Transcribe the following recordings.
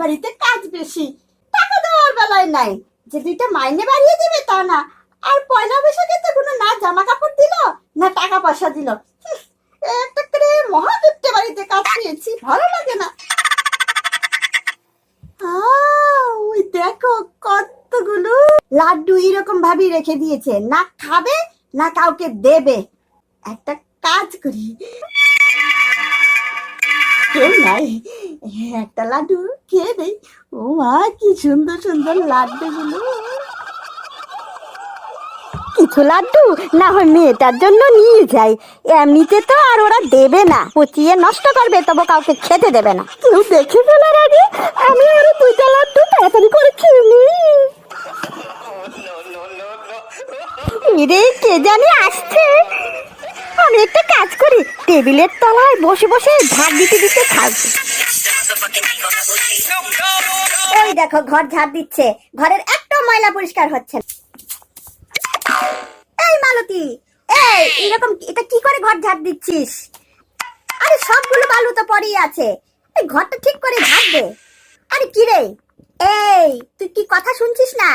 বাড়িতে কাজ বেশি। টাকা দেওয়ার বেলায় নাই। যে দুইটা মাইনে বাড়িয়ে দিবে তা না। আর পয়লা বৈশাখে তো কোনো না জামা কাপড় দিল, না টাকা পয়সা দিল। একটা করে বাড়িতে কাজ পেয়েছি, ভালো লাগে না। ওই দেখো কতগুলো। লাড্ডু এরকম ভাবে রেখে দিয়েছে। না খাবে, না কাউকে দেবে। একটা কাজ করি। কেউ নাই। একটা লাড্ডু খেয়ে দেই। ও মা কি সুন্দর সুন্দর লাড্ডুগুলো। কিছু লাড্ডু না হয় মেয়েটার জন্য নিয়ে যাই। এমনিতে তো আর ওরা দেবে না। পচিয়ে নষ্ট করবে তবু কাউকে খেতে দেবে না। কেউ দেখে ফেলার আগে আমি আরও দুইটা লাড্ডু তাড়াতাড়ি করে খেয়ে নিই। রে কে জানি আসছে। আমি একটা কাজ করি টেবিলের তলায় বসে বসে ঝাড় দিতে দিতে খাব ওই দেখো, ঘর ঝাড় দিচ্ছে। ঘরের একটা ময়লা পরিষ্কার হচ্ছে এই মালতী, এই, এরকম এটা কি করে ঘর ঝাড় দিচ্ছিস? আরে সবগুলো বালু তো পড়েই আছে। এই ঘরটা ঠিক করে ঝাড় দে। আরে কি রে? এই, তুই কি কথা শুনছিস না?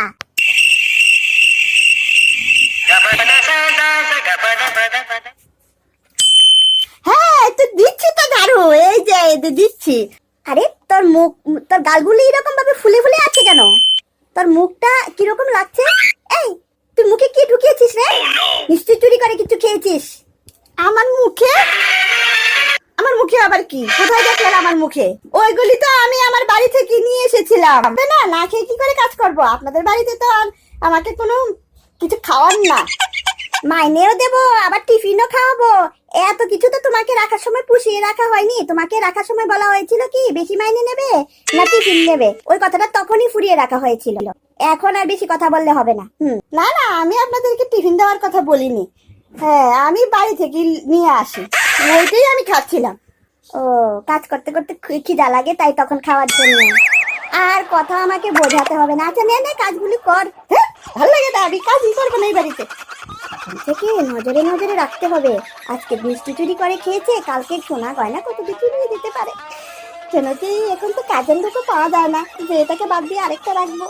হ্যাঁ তো দিচ্ছি তো ঝাড়ু। এই যে দিচ্ছি। আরে, তোর মুখ, তোর গালগুলি এরকম ভাবে ফুলে ফুলে আছে কেন? তোর মুখটা কীরকম লাগছে? এই, তুই মুখে কি ঢুকিয়েছিস রে? নিশ্চয়ই চুরি করে কিছু খেয়েছিস। আমার মুখে? আমার মুখে আবার কি? কোথায় দেখলেন আমার মুখে? ওইগুলি তো আমি আমার বাড়ি থেকে নিয়ে এসেছিলাম। না না খেয়ে কি করে কাজ করব? আপনাদের বাড়িতে তো আমাকে কোনো কিছু খাওয়ান না। মাইনেও দেবো, আবার টিফিনও খাওয়াবো। এত কিছু তো তোমাকে রাখার সময় পুষিয়ে রাখা হয়নি। তোমাকে রাখার সময় বলা হয়েছিল কি, বেশি মাইনে নেবে না টিফিন নেবে? ওই কথাটা তখনই ফুরিয়ে রাখা হয়েছিল। এখন আর বেশি কথা বললে হবে না। হুম। না না, আমি আপনাদেরকে টিফিন দেওয়ার কথা বলিনি। হ্যাঁ আমি বাড়ি থেকে নিয়ে আসি। ওইটাই আমি খাচ্ছিলাম। ও, কাজ করতে করতে খিদা লাগে, তাই তখন খাওয়ার জন্য। আর কথা আমাকে বোঝাতে হবে না। আচ্ছা নে কাজগুলি কর। হ্যাঁ ভালো লাগে না আমি কাজই করব না এই বাড়িতে। এখন নজরে নজরে রাখতে হবে। আজকে বৃষ্টি চুরি করে খেয়েছে, কালকে সোনা গয়না কত কিছু নিয়ে দিতে পারে। কেন কি এখন তো কাজের লোকও পাওয়া যায় না, যে এটাকে বাদ দিয়ে আরেকটা রাখব।